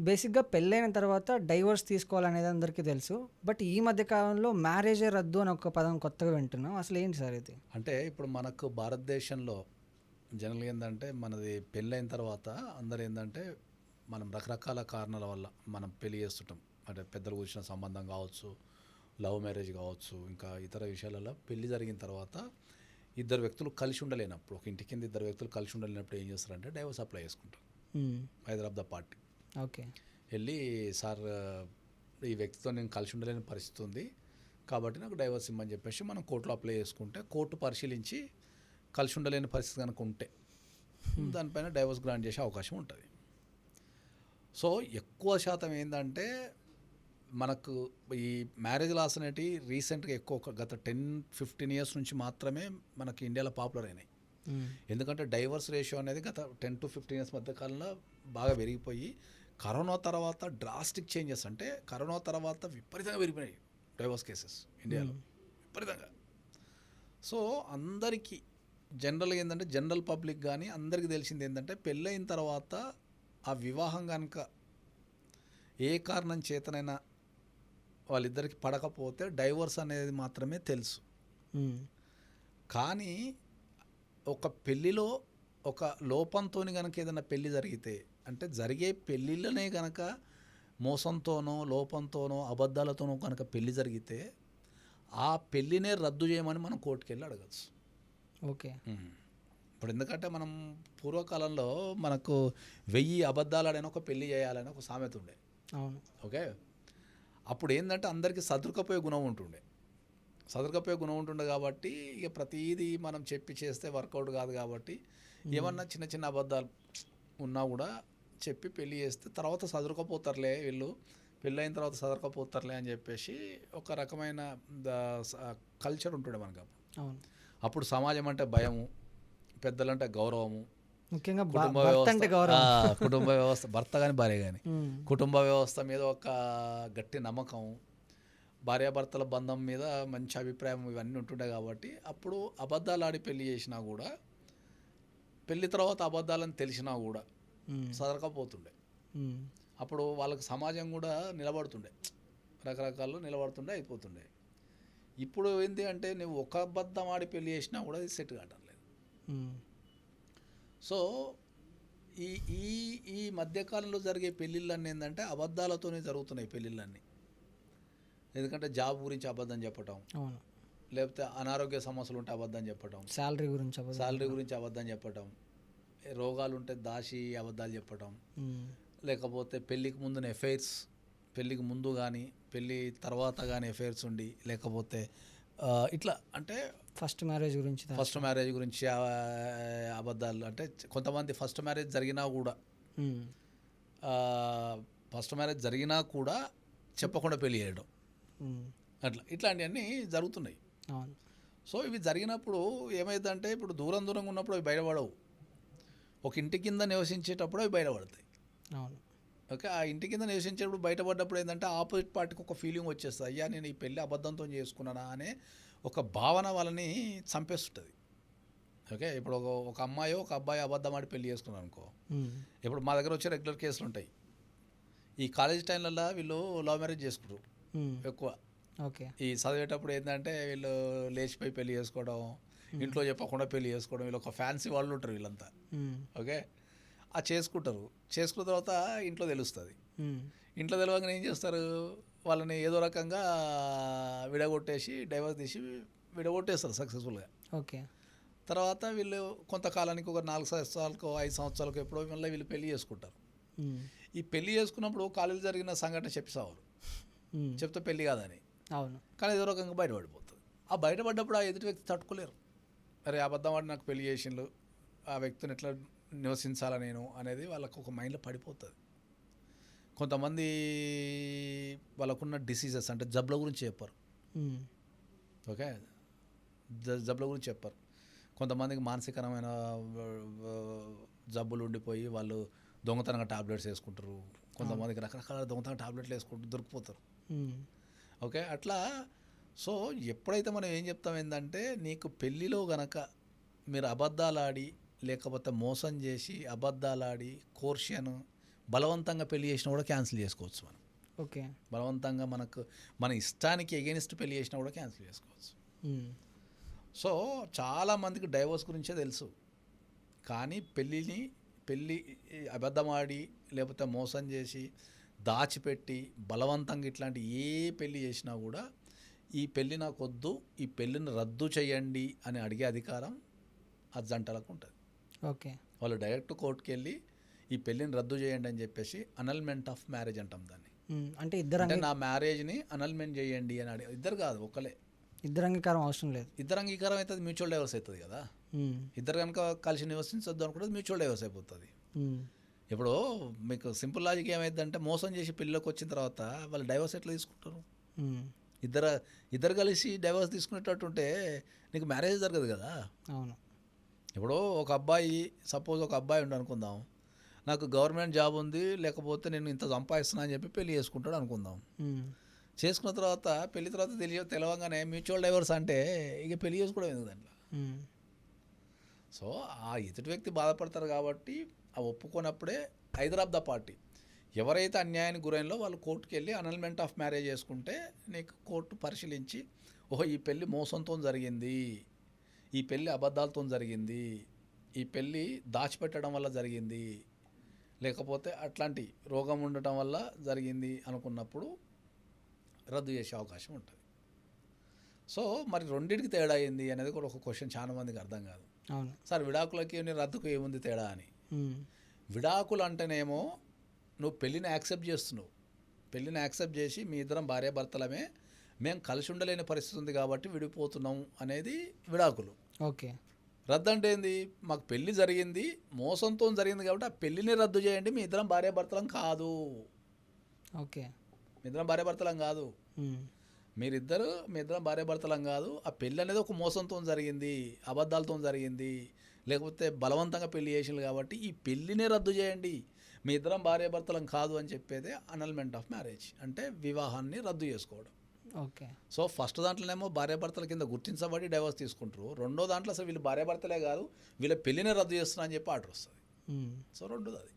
బేసిక్గా పెళ్ళైన తర్వాత డైవర్స్ తీసుకోవాలనేది అందరికీ తెలుసు. బట్ ఈ మధ్య కాలంలో మ్యారేజే రద్దు అని ఒక పదం కొత్తగా వింటున్నాం. అసలు ఏంటి సార్ ఇది? అంటే ఇప్పుడు మనకు భారతదేశంలో జనరల్గా ఏంటంటే మనది పెళ్ళైన తర్వాత అందరు ఏంటంటే మనం రకరకాల కారణాల వల్ల మనం పెళ్ళి చేస్తుంటాం. అంటే పెద్దలు కూర్చున్న సంబంధం కావచ్చు లవ్ మ్యారేజ్ కావచ్చు ఇంకా ఇతర విషయాలలో పెళ్ళి జరిగిన తర్వాత ఇద్దరు వ్యక్తులు కలిసి ఉండలేనప్పుడు ఒక ఇంటి కింద ఇద్దరు వ్యక్తులు కలిసి ఉండలేనప్పుడు ఏం చేస్తారంటే డైవర్స్ అప్లై చేసుకుంటారు. Either of the party. Okay. వెళ్ళి సార్ ఈ వ్యక్తితో నేను కలిసి ఉండలేని పరిస్థితి ఉంది. కాబట్టి నాకు డైవర్స్ ఇమ్మని చెప్పేసి మనం కోర్టులో అప్లై చేసుకుంటే కోర్టు పరిశీలించి కలిసి ఉండలేని పరిస్థితి కనుక ఉంటే దానిపైన డైవర్స్ గ్రాంట్ చేసే అవకాశం ఉంటుంది. సో ఎక్కువ శాతం ఏంటంటే మనకు ఈ మ్యారేజ్ లాస్ అనేటివి రీసెంట్గా ఎక్కువ గత టెన్ ఫిఫ్టీన్ ఇయర్స్ నుంచి మాత్రమే మనకి ఇండియాలో పాపులర్ అయినాయి. ఎందుకంటే డైవర్స్ రేషియో అనేది గత టెన్ టు ఫిఫ్టీన్ ఇయర్స్ మధ్య కాలంలో బాగా పెరిగిపోయి కరోనా తర్వాత డ్రాస్టిక్ చేంజెస్ అంటే కరోనా తర్వాత విపరీతంగా పెరిగిపోయాయి డైవర్స్ కేసెస్ ఇండియాలో. విపరీతంగా. సో అందరికీ జనరల్గా ఏంటంటే జనరల్ పబ్లిక్ కానీ అందరికీ తెలిసింది ఏంటంటే పెళ్ళైన తర్వాత ఆ వివాహం కనుక ఏ కారణం చేతనైనా వాళ్ళిద్దరికి పడకపోతే డైవర్స్ అనేది మాత్రమే తెలుసు. కానీ ఒక పెళ్ళిలో ఒక లోపంతో కనుక ఏదైనా పెళ్ళి జరిగితే అంటే జరిగే పెళ్ళిళ్ళనే కనుక మోసంతోనో లోపంతోనో అబద్ధాలతోనో కనుక పెళ్ళి జరిగితే ఆ పెళ్ళినే రద్దు చేయమని మనం కోర్టుకు వెళ్ళి అడగచ్చు. ఓకే. ఇప్పుడు ఎందుకంటే మనం పూర్వకాలంలో మనకు వెయ్యి అబద్ధాలు ఆడని ఒక పెళ్ళి చేయాలని ఒక సామెత ఉండే. అవును. ఓకే? అప్పుడు ఏంటంటే అందరికీ సదురుకపోయే గుణం ఉంటుండే. సదురుకపోయే గుణం ఉంటుండే కాబట్టి ఇక ప్రతిదీ మనం చెప్పి చేస్తే వర్కౌట్ కాదు కాబట్టి ఏమన్నా చిన్న చిన్న అబద్ధాలు ఉన్నా కూడా చెప్పి పెళ్ళి చేస్తే తర్వాత సదురుకపోతారులే వీళ్ళు పెళ్ళి అయిన తర్వాత సదరకపోతారులే అని చెప్పేసి ఒక రకమైన కల్చర్ ఉంటుండే మనకు అప్పుడు. అవును అప్పుడు సమాజం అంటే భయము పెద్దలంటే గౌరవము ముఖ్యంగా కుటుంబ వ్యవస్థ కుటుంబ వ్యవస్థ భర్త కానీ భార్య కానీ. కుటుంబ వ్యవస్థ మీద ఒక గట్టి నమ్మకం భార్యాభర్తల బంధం మీద మంచి అభిప్రాయం ఇవన్నీ ఉంటుండే కాబట్టి అప్పుడు అబద్ధాలు ఆడి పెళ్ళి చేసినా కూడా పెళ్ళి తర్వాత అబద్ధాలని తెలిసినా కూడా. సదరకపోతుండే. అప్పుడు వాళ్ళకి సమాజం కూడా నిలబడుతుండే. రకరకాలు నిలబడుతుండే అయిపోతుండే. ఇప్పుడు ఏంటి అంటే నువ్వు ఒక అబద్ధం ఆడి పెళ్ళి చేసినా కూడా అది సెట్ కావడం లేదు. సో ఈ ఈ ఈ మధ్యకాలంలో జరిగే పెళ్ళిళ్ళన్నీ ఏంటంటే అబద్ధాలతోనే జరుగుతున్నాయి పెళ్ళిళ్ళన్నీ ఎందుకంటే జాబ్ గురించి అబద్ధం చెప్పటం. లేకపోతే అనారోగ్య సమస్యలు ఉంటే అబద్ధం చెప్పటం. శాలరీ గురించి. శాలరీ గురించి అబద్ధం చెప్పటం. రోగాలు ఉంటే దాచి అబద్ధాలు చెప్పటం మ్మ్. లేకపోతే పెళ్ళికి ముందున ఎఫైర్స్ పెళ్ళికి ముందు కానీ పెళ్ళి తర్వాత కానీ ఎఫైర్స్ ఉండి లేకపోతే ఇట్లా అంటే ఫస్ట్ మ్యారేజ్ గురించి ఫస్ట్ మ్యారేజ్ గురించి అబద్ధాలు అంటే కొంతమంది ఫస్ట్ మ్యారేజ్ జరిగినా కూడా. ఫస్ట్ మ్యారేజ్ జరిగినా కూడా చెప్పకుండా పెళ్ళి చేయడం. అట్లా ఇట్లాంటివన్నీ జరుగుతున్నాయి సో ఇవి జరిగినప్పుడు ఏమైందంటే ఇప్పుడు దూరం దూరంగా ఉన్నప్పుడు అవి బయటపడవు ఒక ఇంటి కింద నివసించేటప్పుడు అవి బయటపడతాయి. అవును. ఓకే ఆ ఇంటి కింద నివసించేటప్పుడు బయటపడ్డప్పుడు ఏంటంటే ఆపోజిట్ పార్టీకి ఒక ఫీలింగ్ వచ్చేస్తుంది. అయ్యా నేను ఈ పెళ్ళి అబద్ధంతో చేసుకున్నానా అనే ఒక భావన వాళ్ళని చంపేస్తుంటుంది. ఓకే ఇప్పుడు ఒక ఒక అమ్మాయి ఒక అబ్బాయి అబద్ధం ఆడి పెళ్ళి చేసుకున్నారు అనుకో. ఇప్పుడు మా దగ్గర వచ్చే రెగ్యులర్ కేసులు ఉంటాయి. ఈ కాలేజ్ టైంలలో వీళ్ళు లవ్ మ్యారేజ్ చేసుకుంటారు. ఎక్కువ. ఓకే. ఈ చదివేటప్పుడు ఏంటంటే వీళ్ళు లేచిపోయి పెళ్ళి చేసుకోవడం ఇంట్లో చెప్పకుండా పెళ్ళి చేసుకోవడం వీళ్ళు ఒక ఫ్యాన్సీ వాళ్ళు ఉంటారు వీళ్ళంతా. ఓకే? ఆ చేసుకుంటారు. చేసుకున్న తర్వాత ఇంట్లో తెలుస్తుంది. మ్మ్. ఇంట్లో తెలియగానే ఏం చేస్తారు? వాళ్ళని ఏదో రకంగా విడగొట్టేసి డైవర్స్ తీసి విడగొట్టేస్తారు సక్సెస్ఫుల్గా. ఓకే. తర్వాత వీళ్ళు కొంతకాలానికి ఒక నాలుగు సంవత్సరాలకు ఐదు సంవత్సరాలకు ఎప్పుడో మళ్ళీ వీళ్ళు పెళ్ళి చేసుకుంటారు. మ్మ్. ఈ పెళ్ళి చేసుకున్నప్పుడు కాలేజీ జరిగిన సంఘటన చెప్పేసావారు. చెప్తే పెళ్ళి కాదని. అవును. కానీ ఏదో రకంగా బయటపడిపోతుంది ఆ బయటపడ్డప్పుడు ఆ ఎదుటి వ్యక్తి తట్టుకోలేరు. అరే అబద్ధం వాడి నాకు పెళ్ళి చేసిండు ఆ వ్యక్తిని ఎట్లా నివసించాలా నేను అనేది వాళ్ళకు ఒక మైండ్లో పడిపోతుంది. కొంతమంది వాళ్ళకున్న డిసీజెస్ అంటే జబ్బుల గురించి చెప్పారు. ఓకే? జబ్బుల గురించి చెప్పారు. కొంతమందికి మానసికరమైన జబ్బులు ఉండిపోయి వాళ్ళు దొంగతనంగా టాబ్లెట్స్ వేసుకుంటారు. కొంతమందికి రకరకాల దొంగతనం టాబ్లెట్లు వేసుకుంటూ దొరికిపోతారు. ఓకే? అట్లా సో ఎప్పుడైతే మనం ఏం చెప్తాం ఏంటంటే నీకు పెళ్ళిలో గనక మీరు అబద్ధాలు ఆడి లేకపోతే మోసం చేసి అబద్ధాలు ఆడి కోర్షియన్ బలవంతంగా పెళ్ళి చేసినా కూడా క్యాన్సిల్ చేసుకోవచ్చు మనం. ఓకే. బలవంతంగా మనకు మన ఇష్టానికి ఎగెనిస్ట్ పెళ్ళి చేసినా కూడా క్యాన్సిల్ చేసుకోవచ్చు. సో చాలామందికి డైవోర్స్ గురించే తెలుసు. కానీ పెళ్ళిని పెళ్ళి అబద్ధమాడి లేకపోతే మోసం చేసి దాచిపెట్టి బలవంతంగా ఇట్లాంటి ఏ పెళ్ళి చేసినా కూడా ఈ పెళ్ళి నాకు వద్దు ఈ పెళ్ళిని రద్దు చేయండి అని అడిగే అధికారం ఆ జంటలకు ఉంటుంది. ఓకే. వాళ్ళు డైరెక్ట్ కోర్టుకి వెళ్ళి ఈ పెళ్ళిని రద్దు చేయండి అని చెప్పేసి అనల్మెంట్ ఆఫ్ మ్యారేజ్ అంటాం దాన్ని. అంటే ఇద్దరు అంటే నా మ్యారేజ్ని అనల్మెంట్ చేయండి అని అడిగి ఇద్దరు కాదు ఒకలే ఇద్దరు అంగీకారం అవసరం లేదు. ఇద్దరు అంగీకారం అవుతుంది మ్యూచువల్ డైవర్స్ అవుతుంది కదా. ఇద్దరు కనుక కలిసి నివసించొద్దు అనుకుంటే మ్యూచువల్ డైవర్స్ అయిపోతుంది. ఇప్పుడు మీకు సింపుల్ లాజిక్ ఏమైందంటే మోసం చేసి పెళ్ళిలోకి వచ్చిన తర్వాత వాళ్ళు డైవర్స్ ఎట్లా తీసుకుంటారు. ఇద్దరు ఇద్దరు కలిసి డైవర్స్ తీసుకునేటట్టు ఉంటే నీకు మ్యారేజ్ జరగదు కదా. అవును. ఇప్పుడు ఒక అబ్బాయి సపోజ్ ఒక అబ్బాయి ఉండి అనుకుందాం. నాకు గవర్నమెంట్ జాబ్ ఉంది లేకపోతే నేను ఇంత సంపాదిస్తున్నా అని చెప్పి పెళ్ళి చేసుకుంటాడు అనుకుందాం. చేసుకున్న తర్వాత పెళ్ళి తర్వాత తెలియ తెలవగానే మ్యూచువల్ డైవర్స్ అంటే ఇక పెళ్ళి చేసుకోవడం ఎందుకు దాంట్లో. సో ఆ ఎదుటి వ్యక్తి బాధపడతారు కాబట్టి ఆ ఒప్పుకున్నప్పుడే ఆఫ్ ద పార్టీ. ఎవరైతే అన్యాయానికి గురైనలో వాళ్ళు కోర్టుకి వెళ్ళి అనల్మెంట్ ఆఫ్ మ్యారేజ్ చేసుకుంటే నీకు కోర్టు పరిశీలించి ఓహో ఈ పెళ్ళి మోసంతో జరిగింది. ఈ పెళ్ళి అబద్ధాలతో జరిగింది. ఈ పెళ్ళి దాచిపెట్టడం వల్ల జరిగింది. లేకపోతే అట్లాంటి రోగం ఉండటం వల్ల జరిగింది అనుకున్నప్పుడు రద్దు చేసే అవకాశం ఉంటుంది. సో మరి రెండింటికి తేడా అయింది అనేది కూడా ఒక క్వశ్చన్ చాలా మందికి అర్థం కాదు. అవును. సార్ విడాకులకి నీ రద్దుకు ఏముంది తేడా అని. విడాకులు అంటేనేమో నువ్వు పెళ్ళిని యాక్సెప్ట్ చేస్తున్నావు. పెళ్ళిని యాక్సెప్ట్ చేసి మీ ఇద్దరం భార్యాభర్తలమే మేము కలిసి ఉండలేని పరిస్థితి ఉంది కాబట్టి విడిపోతున్నాం అనేది విడాకులు. ఓకే. రద్దు అంటే ఏంది మాకు పెళ్ళి జరిగింది మోసంతో జరిగింది కాబట్టి ఆ పెళ్ళిని రద్దు చేయండి మీ ఇద్దరం భార్యాభర్తలం కాదు. ఓకే. మీ ఇద్దరం భార్యాభర్తలం కాదు. మీరిద్దరు మీ ఇద్దరం భార్యాభర్తలం కాదు. ఆ పెళ్ళి అనేది ఒక మోసంతో జరిగింది అబద్ధాలతో జరిగింది లేకపోతే బలవంతంగా పెళ్ళి చేసింది కాబట్టి ఈ పెళ్ళినే రద్దు చేయండి మీ ఇద్దరం భార్యాభర్తలం కాదు అని చెప్పేదే అనల్మెంట్ ఆఫ్ మ్యారేజ్. అంటే వివాహాన్ని రద్దు చేసుకోవడం. ఓకే. సో ఫస్ట్ దాంట్లోనేమో భార్యాభర్తల కింద గుర్తించబడి డైవర్స్ తీసుకుంటారు. రెండో దాంట్లో అసలు వీళ్ళు భార్యాభర్తలే కాదు వీళ్ళ పెళ్ళినే రద్దు చేస్తున్నా అని చెప్పి ఆర్డర్ వస్తుంది. సో రెండోది అది.